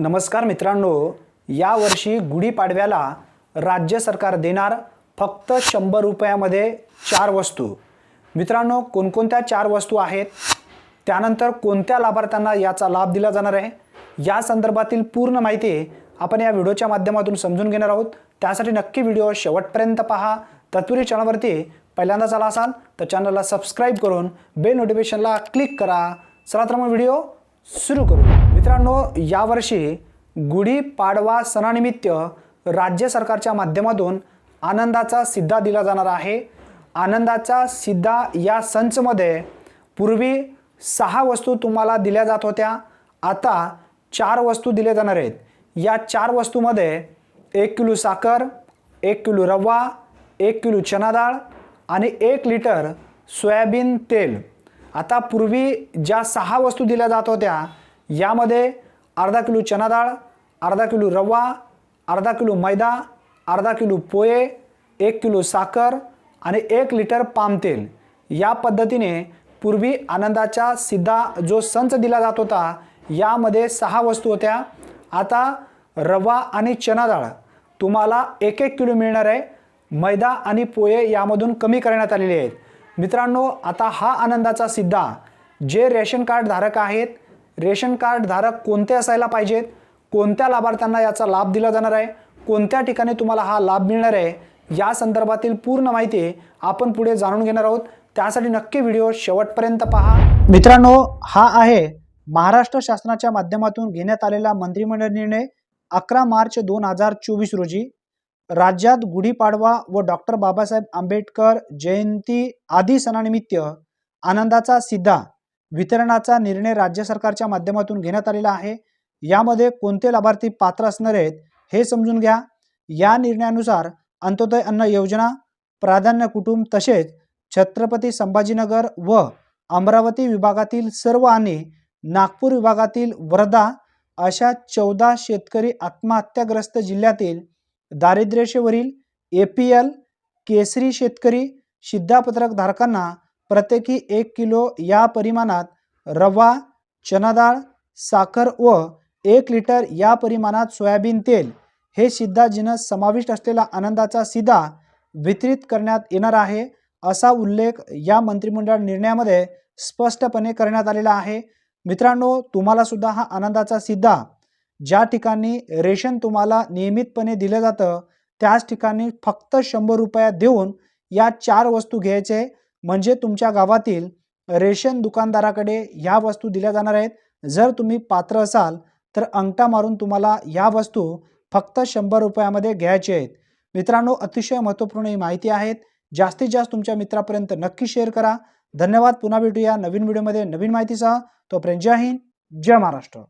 नमस्कार मित्रांनो यावर्षी गुढीपाडव्याला राज्य सरकार देणार फक्त शंभर रुपयामध्ये चार वस्तू. मित्रांनो कोणकोणत्या चार वस्तू आहेत? त्यानंतर कोणत्या लाभार्थ्यांना याचा लाभ दिला जाणार आहे? या संदर्भातील पूर्ण माहिती आपण या व्हिडिओच्या माध्यमातून समजून घेणार आहोत. त्यासाठी नक्की व्हिडिओ शेवटपर्यंत पहा. तत्पुरी चॅनलवरती पहिल्यांदाच आला असाल तर चॅनलला सबस्क्राईब करून बेल नोटिफिकेशनला क्लिक करा. चला तर मग व्हिडिओ सुरू करू मित्रांनो यावर्षी गुढीपाडवा सणानिमित्त राज्य सरकारच्या माध्यमातून आनंदाचा सिद्धा दिला जाणार आहे. आनंदाचा सिद्धा या संचमध्ये पूर्वी सहा वस्तू तुम्हाला दिल्या जात होत्या आता चार वस्तू दिल्या जाणार आहेत. या चार वस्तूमध्ये एक किलो साखर एक किलो रवा एक किलो चना डाळ आणि एक लिटर सोयाबीन तेल. आता पूर्वी ज्या सहा वस्तू दिल्या जात होत्या यामध्ये अर्धा किलो चना डाळ अर्धा किलो रवा अर्धा किलो मैदा अर्धा किलो पोहे एक किलो साखर आणि एक लिटर पाम तेल. या पद्धतीने पूर्वी आनंदाचा सिद्धा जो संच दिला जात होता यामध्ये सहा वस्तू होत्या. आता रवा आणि चना डाळ. तुम्हाला एक एक किलो मिळणार आहे. मैदा आणि पोहे यामधून कमी करण्यात आलेले आहेत. मित्रांनो आता हा आनंदाचा सिद्धा. जे रेशन कार्ड धारक आहेत रेशन कार्ड धारक कोणते असायला पाहिजेत? कोणत्या लाभार्थ्यांना याचा लाभ दिला जाणार आहे? कोणत्या ठिकाणी तुम्हाला हा लाभ मिळणार आहे? या संदर्भातील पूर्ण माहिती आपण पुढे जाणून घेणार आहोत. त्यासाठी नक्की व्हिडिओ शेवटपर्यंत पहा. मित्रांनो हा आहे महाराष्ट्र शासनाच्या माध्यमातून घेण्यात आलेला मंत्रिमंडळ निर्णय अकरा मार्च दोन हजार चोवीस रोजी. राज्यात गुढीपाडवा व डॉक्टर बाबासाहेब आंबेडकर जयंती आदी सणानिमित्त आनंदाचा सिद्धा वितरणाचा निर्णय राज्य सरकारच्या माध्यमातून घेण्यात आलेला आहे. यामध्ये कोणते लाभार्थी पात्र असणार आहेत हे समजून घ्या. या निर्णयानुसार अंत्योदय अन्न योजना प्राधान्य कुटुंब तसेच छत्रपती संभाजीनगर व अमरावती विभागातील सर्व आणि नागपूर विभागातील वर्धा अशा चौदा शेतकरी आत्महत्याग्रस्त जिल्ह्यातील दारिद्र्यशेवरील ए पी एल केसरी शेतकरी शिद्धापत्रक धारकांना प्रत्येकी एक किलो या परिमाणात रवा चना डाळ साखर व एक लिटर या परिमाणात सोयाबीन तेल हे सिद्धा जिनस समाविष्ट असलेला आनंदाचा सिधा वितरित करण्यात येणार आहे असा उल्लेख या मंत्रिमंडळ निर्णयामध्ये स्पष्टपणे करण्यात आलेला आहे. मित्रांनो तुम्हाला सुद्धा हा आनंदाचा सिद्धा ज्या ठिकाणी रेशन तुम्हाला नियमितपणे दिलं जातं त्याच ठिकाणी फक्त शंभर रुपयात देऊन या चार वस्तू घ्यायचे. म्हणजे तुमच्या गावातील रेशन दुकानदाराकडे ह्या वस्तू दिल्या जाणार आहेत. जर तुम्ही पात्र असाल तर अंगठा मारून तुम्हाला ह्या वस्तू फक्त शंभर रुपयामध्ये घ्यायचे आहेत. मित्रांनो अतिशय महत्त्वपूर्ण ही माहिती आहेत जास्तीत जास्त तुमच्या मित्रापर्यंत नक्की शेअर करा. धन्यवाद. पुन्हा भेटूया नवीन व्हिडिओमध्ये नवीन माहितीसह. तोपर्यंत जय हिंद. जय महाराष्ट्र.